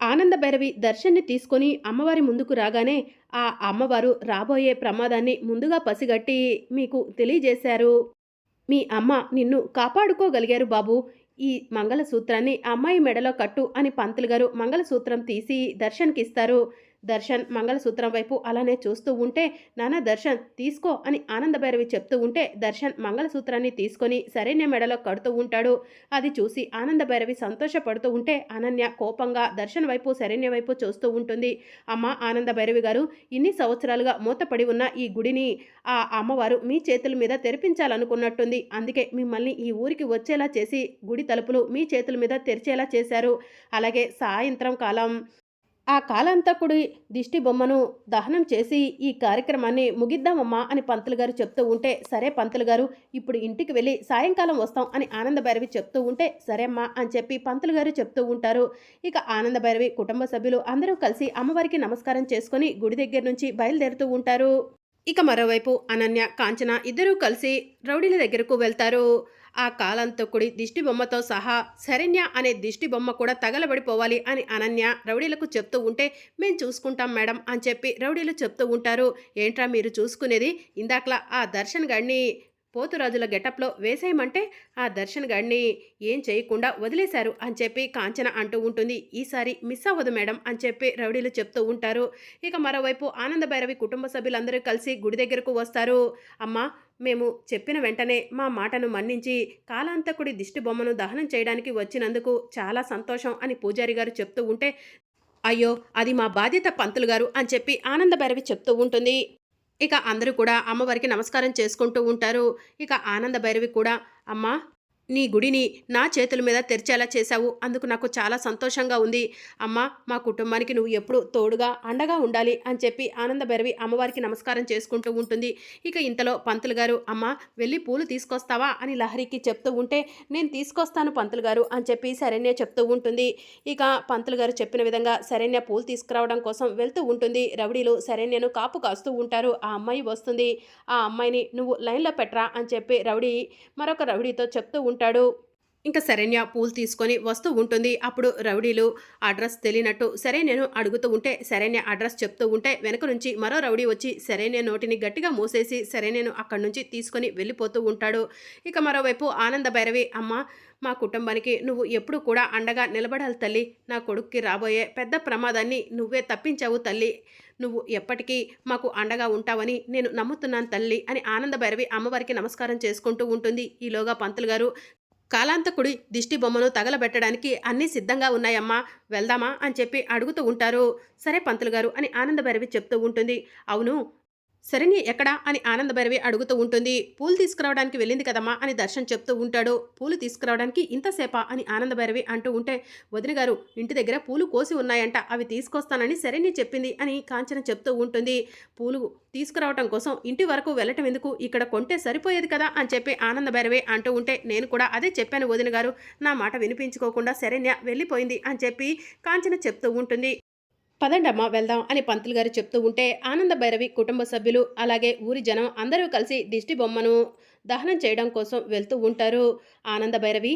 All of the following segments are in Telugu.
ఆనంద భైరవి దర్శన్ని తీసుకొని అమ్మవారి ముందుకు రాగానే ఆ అమ్మవారు రాబోయే ప్రమాదాన్ని ముందుగా పసిగట్టి మీకు తెలియజేశారు. మీ అమ్మ నిన్ను కాపాడుకోగలిగారు బాబు. ఈ మంగళసూత్రాన్ని అమ్మాయి మెడలో కట్టు అని పంతులు గారు మంగళసూత్రం తీసి దర్శన్కిస్తారు. దర్శన్ మంగళసూత్రం వైపు అలానే చూస్తూ ఉంటే నాన్న దర్శన్ తీసుకో అని ఆనందభైరవి చెప్తూ ఉంటే దర్శన్ మంగళసూత్రాన్ని తీసుకొని సరైన మెడలో కడుతూ ఉంటాడు. అది చూసి ఆనందభైరవి సంతోషపడుతూ ఉంటే అనన్య కోపంగా దర్శన్ వైపు శరణ్య వైపు చూస్తూ ఉంటుంది. అమ్మ ఆనందభైరవి గారు ఇన్ని సంవత్సరాలుగా మూతపడి ఉన్న ఈ గుడిని ఆ అమ్మవారు మీ చేతుల మీద తెరిపించాలనుకున్నట్టుంది. అందుకే మిమ్మల్ని ఈ ఊరికి వచ్చేలా చేసి గుడి తలుపులు మీ చేతుల మీద తెరిచేలా చేశారు. అలాగే సాయంత్రం కాలం ఆ కాలాంతకుడి దిష్టి బొమ్మను దహనం చేసి ఈ కార్యక్రమాన్ని ముగిద్దామమ్మా అని పంతులు గారు చెప్తూ ఉంటే సరే పంతులు గారు ఇప్పుడు ఇంటికి వెళ్ళి సాయంకాలం వస్తాం అని ఆనందభైరవి చెప్తూ ఉంటే సరే అమ్మా అని చెప్పి పంతులు గారు చెప్తూ ఉంటారు. ఇక ఆనందభైరవి కుటుంబ సభ్యులు అందరూ కలిసి అమ్మవారికి నమస్కారం చేసుకొని గుడి దగ్గర నుంచి బయలుదేరుతూ ఉంటారు. ఇక మరోవైపు అనన్య కాంచన ఇద్దరూ కలిసి రౌడీల దగ్గరకు వెళ్తారు. ఆ కాలంతకుడి దిష్టి బొమ్మతో సహా శరణ్య అనే దిష్టి బొమ్మ కూడా తగలబడిపోవాలి అని అనన్య రౌడీలకు చెప్తూ ఉంటే మేం చూసుకుంటాం మేడం అని చెప్పి రౌడీలు చెప్తూ ఉంటారు. ఏంట్రా మీరు చూసుకునేది? ఇందాకలా ఆ దర్శన్ గడిని పోతురాజుల గెటప్లో వేసేయమంటే ఆ దర్శన్ గడిని ఏం చేయకుండా వదిలేశారు అని చెప్పి కాంచన అంటూ ఉంటుంది. ఈసారి మిస్ అవ్వదు మేడం అని చెప్పి రౌడీలు చెప్తూ ఉంటారు. ఇక మరోవైపు ఆనందభైరవి కుటుంబ సభ్యులందరూ కలిసి గుడి దగ్గరకు వస్తారు. అమ్మా మేము చెప్పిన వెంటనే మా మాటను మన్నించి కాలాంతకుడి దిష్టి బొమ్మను దహనం చేయడానికి వచ్చినందుకు చాలా సంతోషం అని పూజారి గారు చెప్తూ ఉంటే అయ్యో అది మా బాధ్యత పంతులు గారు అని చెప్పి ఆనందభైరవి చెప్తూ ఉంటుంది. ఇక అందరూ కూడా అమ్మవారికి నమస్కారం చేసుకుంటూ ఉంటారు. ఇక ఆనంద భైరవి కూడా అమ్మా నీ గుడిని నా చేతుల మీద తెరిచేలా చేశావు. అందుకు నాకు చాలా సంతోషంగా ఉంది. అమ్మ మా కుటుంబానికి నువ్వు ఎప్పుడు తోడుగా అండగా ఉండాలి అని చెప్పి ఆనందభైరవి అమ్మవారికి నమస్కారం చేసుకుంటూ ఉంటుంది. ఇక ఇంతలో పంతులు గారు అమ్మ వెళ్ళి పూలు తీసుకొస్తావా? అని లహరికి చెప్తూ ఉంటే నేను తీసుకొస్తాను పంతులు గారు అని చెప్పి శరణ్య చెప్తూ ఉంటుంది. ఇక పంతులు గారు చెప్పిన విధంగా శరణ్య పూలు తీసుకురావడం కోసం వెళ్తూ ఉంటుంది. రౌడీలు శరణ్యను కాపు కాస్తూ ఉంటారు. ఆ అమ్మాయి వస్తుంది. ఆ అమ్మాయిని నువ్వు లైన్లో పెట్టరా అని చెప్పి రౌడీ మరొక రౌడీతో చెప్తూ ఉంటాడు. ఇంకా శరణ్య పూలు తీసుకొని వస్తూ ఉంటుంది. అప్పుడు రౌడీలు అడ్రస్ తెలియనట్టు సరే నేను అడుగుతూ ఉంటే శరణ్య అడ్రస్ చెప్తూ ఉంటే వెనక నుంచి మరో రౌడీ వచ్చి శరణ్య నోటిని గట్టిగా మూసేసి శరణ్యను అక్కడి నుంచి తీసుకొని వెళ్ళిపోతూ ఉంటాడు. ఇక మరోవైపు ఆనంద భైరవి అమ్మ మా కుటుంబానికి నువ్వు ఎప్పుడు కూడా అండగా నిలబడాలి తల్లి. నా కొడుక్కి రాబోయే పెద్ద ప్రమాదాన్ని నువ్వే తప్పించావు తల్లి. నువ్వు ఎప్పటికీ మాకు అండగా ఉంటావని నేను నమ్ముతున్నాను తల్లి అని ఆనంద భైరవి అమ్మవారికి నమస్కారం చేసుకుంటూ ఉంటుంది. ఈలోగా పంతులు గారు కాలాంతకుడి దిష్టి బొమ్మను తగలబెట్టడానికి అన్నీ సిద్ధంగా ఉన్నాయమ్మా. వెళ్దామా అని చెప్పి అడుగుతూ ఉంటారు. సరే పంతులు గారు అని ఆనందభైరవి చెప్తూ ఉంటుంది. అవును శరణ్య ఎక్కడా? అని ఆనందభైరవి అడుగుతూ ఉంటుంది. పూలు తీసుకురావడానికి వెళ్ళింది కదమ్మా? అని దర్శన్ చెప్తూ ఉంటాడు. పూలు తీసుకురావడానికి ఇంతసేపా అని ఆనందభైరవి అంటూ ఉంటే వదిన గారు ఇంటి దగ్గర పూలు కోసి ఉన్నాయంట. అవి తీసుకొస్తానని శరణ్య చెప్పింది అని కాంచన చెప్తూ ఉంటుంది. పూలు తీసుకురావటం కోసం ఇంటి వరకు వెళ్ళటం ఎందుకు? ఇక్కడ కొంటే సరిపోయేది కదా? అని చెప్పి ఆనందభైరవి అంటూ ఉంటే నేను కూడా అదే చెప్పాను వదిన గారు. నా మాట వినిపించుకోకుండా శరణ్య వెళ్ళిపోయింది అని చెప్పి కాంచన చెప్తూ ఉంటుంది. పదండమ్మా వెళ్దాం అని పంతులు గారు చెప్తూ ఉంటే ఆనంద భైరవి కుటుంబ సభ్యులు అలాగే ఊరి జనం అందరూ కలిసి దిష్టి బొమ్మను దహనం చేయడం కోసం వెళ్తూ ఉంటారు. ఆనంద భైరవి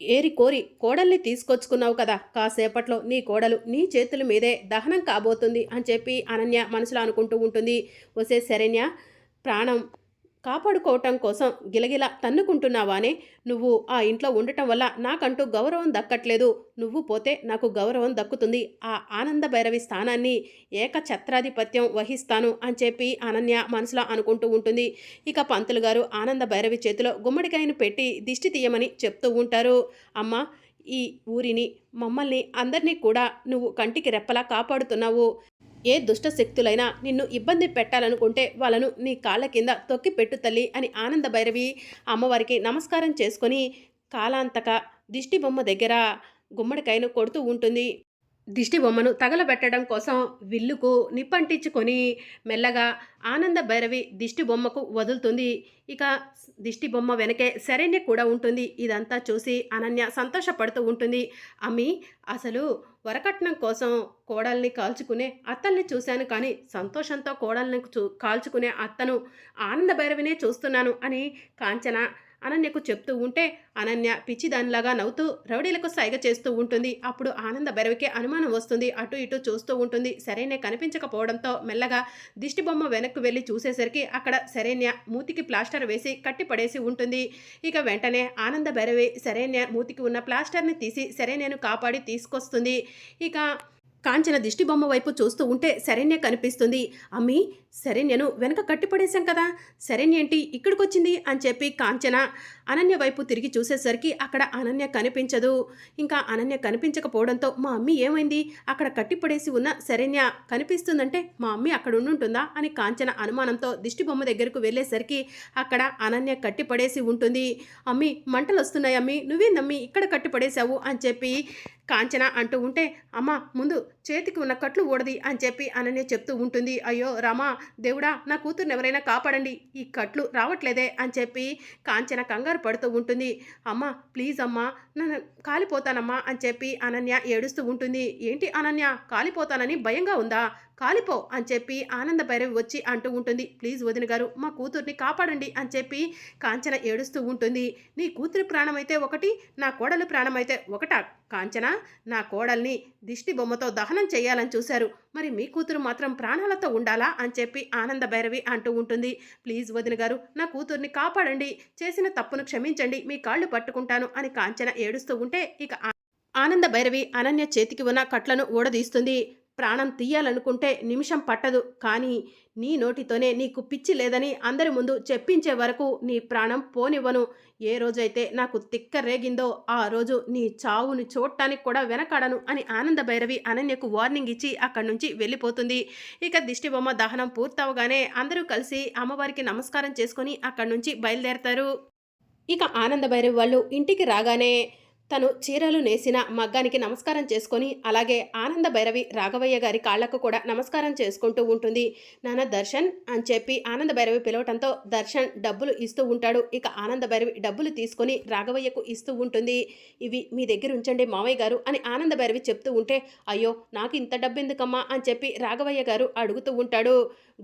ఏరి కోరి కోడల్ని తీసుకొచ్చుకున్నావు కదా కాసేపట్లో నీ కోడలు నీ చేతుల మీదే దహనం కాబోతుంది అని చెప్పి అనన్య మనసులో అనుకుంటూ ఉంటుంది. వసే శరణ్య ప్రాణం కాపాడుకోవటం కోసం గిలగిల తన్నుకుంటున్నావానే? నువ్వు ఆ ఇంట్లో ఉండటం వల్ల నాకంటూ గౌరవం దక్కట్లేదు. నువ్వు పోతే నాకు గౌరవం దక్కుతుంది. ఆ ఆనంద భైరవి స్థానాన్ని ఏకఛత్రాధిపత్యం వహిస్తాను అని చెప్పి అనన్య మనసులో అనుకుంటూ ఉంటుంది. ఇక పంతులు గారు ఆనంద భైరవి చేతిలో గుమ్మడికాయను పెట్టి దిష్టి తీయమని చెప్తూ ఉంటారు. అమ్మ ఈ ఊరిని మమ్మల్ని అందరినీ కూడా నువ్వు కంటికి రెప్పలా కాపాడుతున్నావు. ఏ దుష్ట శక్తులైనా నిన్ను ఇబ్బంది పెట్టాలనుకుంటే వాళ్ళను నీ కాళ్ళ కింద తొక్కి పెట్టు తల్లి అని ఆనంద భైరవి అమ్మవారికి నమస్కారం చేసుకొని కాలాంతక దిష్టి బొమ్మ దగ్గర గుమ్మడికాయను కొడుతూ ఉంటుంది. దిష్టి బొమ్మను తగలబెట్టడం కోసం విల్లుకు నిప్పంటించుకొని మెల్లగా ఆనంద భైరవి దిష్టి బొమ్మకు వదులుతుంది. ఇక దిష్టి బొమ్మ వెనకే శరణ్య కూడా ఉంటుంది. ఇదంతా చూసి అనన్య సంతోషపడుతూ ఉంటుంది. అమ్మి అసలు వరకట్నం కోసం కోడల్ని కాల్చుకునే అత్తల్ని చూశాను కానీ సంతోషంతో కోడల్ని చూ కాల్చుకునే అత్తను ఆనంద భైరవినే చూస్తున్నాను అని కాంచన అనన్యకు చెప్తూ ఉంటే అనన్య పిచ్చిదానిలాగా నవ్వుతూ రౌడీలకు సైగ చేస్తూ ఉంటుంది. అప్పుడు ఆనంద భైరవికి అనుమానం వస్తుంది. అటు ఇటు చూస్తూ ఉంటుంది. సరైన కనిపించకపోవడంతో మెల్లగా దిష్టి బొమ్మ వెనక్కు వెళ్ళి చూసేసరికి అక్కడ సరైన మూతికి ప్లాస్టర్ వేసి కట్టి పడేసి ఉంటుంది. ఇక వెంటనే ఆనంద భైరవి సరైన మూతికి ఉన్న ప్లాస్టర్ని తీసి సరైనను కాపాడి తీసుకొస్తుంది. ఇక కాంచన దిష్టి బొమ్మ వైపు చూస్తూ ఉంటే శరణ్య కనిపిస్తుంది. అమ్మి శరణ్యను వెనక కట్టిపడేశాం కదా. శరణ్య ఏంటి ఇక్కడికొచ్చింది? అని చెప్పి కాంచన అనన్య వైపు తిరిగి చూసేసరికి అక్కడ అనన్య కనిపించదు. ఇంకా అనన్య కనిపించకపోవడంతో మా అమ్మి ఏమైంది? అక్కడ కట్టిపడేసి ఉన్న శరణ్య కనిపిస్తుందంటే మా అమ్మి అక్కడ ఉండుంటుందా? అని కాంచన అనుమానంతో దిష్టిబొమ్మ దగ్గరకు వెళ్ళేసరికి అక్కడ అనన్య కట్టిపడేసి ఉంటుంది. అమ్మి మంటలు వస్తున్నాయి అమ్మి నువ్వేందమ్మి? ఇక్కడ కట్టిపడేశావు? అని చెప్పి కాంచన అంటూ ఉంటే అమ్మ ముందు చేతికి ఉన్న కట్లు ఊడది అని చెప్పి అనన్య చెప్తూ ఉంటుంది. అయ్యో రామా దేవుడా నా కూతుర్ని ఎవరైనా కాపాడండి. ఈ కట్లు రావట్లేదే అని చెప్పి కాంచన కంగారు పడుతూ ఉంటుంది. అమ్మ ప్లీజ్ అమ్మా నన్ను కాలిపోతానమ్మా అని చెప్పి అనన్య ఏడుస్తూ ఉంటుంది. ఏంటి అనన్య కాలిపోతానని భయంగా ఉందా? కాలిపో అని చెప్పి ఆనంద భైరవి వచ్చి అంటూ ఉంటుంది. ప్లీజ్ వదిన గారు మా కూతుర్ని కాపాడండి అని చెప్పి కాంచన ఏడుస్తూ ఉంటుంది. నీ కూతురి ప్రాణమైతే ఒకటి నా కోడలి ప్రాణమైతే ఒకట కాంచన? నా కోడల్ని దిష్టి బొమ్మతో దహనం చేయాలని చూశారు. మరి మీ కూతురు మాత్రం ప్రాణాలతో ఉండాలా అని చెప్పి ఆనంద భైరవి అంటూ ఉంటుంది. ప్లీజ్ వదిన గారు నా కూతుర్ని కాపాడండి. చేసిన తప్పును క్షమించండి. మీ కాళ్ళు పట్టుకుంటాను అని కాంచన ఏడుస్తూ ఉంటే ఇక ఆనంద భైరవి అనన్య చేతికి ఉన్న కట్లను ఊడదీస్తుంది. ప్రాణం తీయాలనుకుంటే నిమిషం పట్టదు. కానీ నీ నోటితోనే నీకు పిచ్చి లేదని అందరి ముందు చెప్పించే వరకు నీ ప్రాణం పోనివ్వను. ఏ రోజైతే నాకు తిక్క రేగిందో ఆ రోజు నీ చావుని చూడటానికి కూడా వెనకాడను అని ఆనంద భైరవి అనన్యకు వార్నింగ్ ఇచ్చి అక్కడి నుంచి వెళ్ళిపోతుంది. ఇక దిష్టి బొమ్మ దహనం పూర్తవగానే అందరూ కలిసి అమ్మవారికి నమస్కారం చేసుకొని అక్కడి నుంచి బయలుదేరతారు. ఇక ఆనంద భైరవి వాళ్ళు ఇంటికి రాగానే తను చీరలు నేసిన మగ్గానికి నమస్కారం చేసుకొని అలాగే ఆనంద భైరవి రాఘవయ్య గారి కాళ్ళకు కూడా నమస్కారం చేసుకుంటూ ఉంటుంది. నాన్న దర్శన్ అని చెప్పి ఆనంద భైరవి పిలవటంతో దర్శన్ డబ్బులు ఇస్తూ ఉంటాడు. ఇక ఆనంద భైరవి డబ్బులు తీసుకొని రాఘవయ్యకు ఇస్తూ ఉంటుంది. ఇవి మీ దగ్గర ఉంచండి మావయ్య గారు అని ఆనంద భైరవి చెప్తూ ఉంటే అయ్యో నాకు ఇంత డబ్బు ఎందుకమ్మా అని చెప్పి రాఘవయ్య గారు అడుగుతూ ఉంటాడు.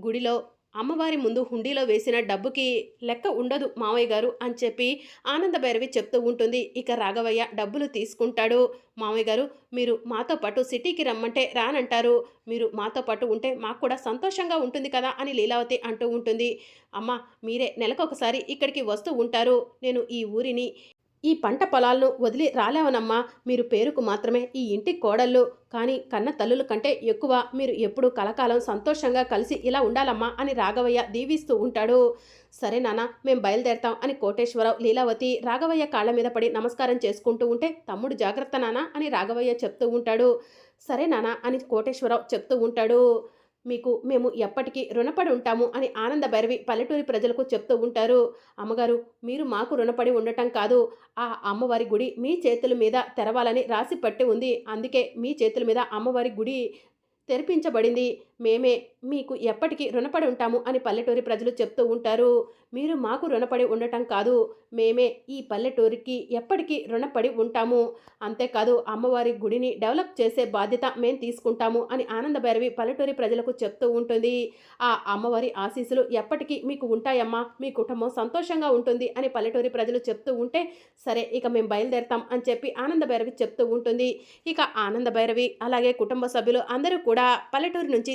గుడిలో అమ్మవారి ముందు హుండీలో వేసిన డబ్బుకి లెక్క ఉండదు మావయ్య గారు అని చెప్పి ఆనంద భైరవి చెప్తూ ఉంటుంది. ఇక రాఘవయ్య డబ్బులు తీసుకుంటాడు. మావయ్య గారు మీరు మాతో పాటు సిటీకి రమ్మంటే రానంటారు. మీరు మాతో పాటు ఉంటే మాకు కూడా సంతోషంగా ఉంటుంది కదా అని లీలావతి అంటూ ఉంటుంది. అమ్మ మీరే నెలకొకసారి ఇక్కడికి వస్తూ ఉంటారు. నేను ఈ ఊరిని ఈ పంట పొలాలను వదిలి రాలేవనమ్మా. మీరు పేరుకు మాత్రమే ఈ ఇంటి కోడళ్ళు. కానీ కన్న తల్లుల కంటే ఎక్కువ మీరు ఎప్పుడూ కలకాలం సంతోషంగా కలిసి ఇలా ఉండాలమ్మా అని రాఘవయ్య దీవిస్తూ ఉంటాడు. సరే నాన్న మేం బయలుదేరతాం అని కోటేశ్వరరావు లీలావతి రాఘవయ్య కాళ్ళ మీద పడి నమస్కారం చేసుకుంటూ ఉంటే తమ్ముడు జాగ్రత్త నానా అని రాఘవయ్య చెప్తూ ఉంటాడు. సరే నానా అని కోటేశ్వరరావు చెప్తూ ఉంటాడు. మీకు మేము ఎప్పటికీ రుణపడి ఉంటాము అని ఆనంద భైరవి పల్లెటూరి ప్రజలకు చెప్తూ ఉంటారు. అమ్మగారు మీరు మాకు రుణపడి ఉండటం కాదు. ఆ అమ్మవారి గుడి మీ చేతుల మీద తెరవాలని రాసి పట్టి ఉంది. అందుకే మీ చేతుల మీద అమ్మవారి గుడి తెరిపించబడింది. మేమే మీకు ఎప్పటికీ రుణపడి ఉంటాము అని పల్లెటూరి ప్రజలు చెప్తూ ఉంటారు. మీరు మాకు రుణపడి ఉండటం కాదు. మేమే ఈ పల్లెటూరికి ఎప్పటికీ రుణపడి ఉంటాము. అంతేకాదు అమ్మవారి గుడిని డెవలప్ చేసే బాధ్యత మేం తీసుకుంటాము అని ఆనంద భైరవి పల్లెటూరి ప్రజలకు చెప్తూ ఉంటుంది. ఆ అమ్మవారి ఆశీస్సులు ఎప్పటికీ మీకు ఉంటాయమ్మా. మీ కుటుంబం సంతోషంగా ఉంటుంది అని పల్లెటూరి ప్రజలు చెప్తూ ఉంటే సరే ఇక మేము బయలుదేరతాం అని చెప్పి ఆనంద భైరవి చెప్తూ ఉంటుంది. ఇక ఆనంద భైరవి అలాగే కుటుంబ సభ్యులు అందరూ కూడా పల్లెటూరు నుంచి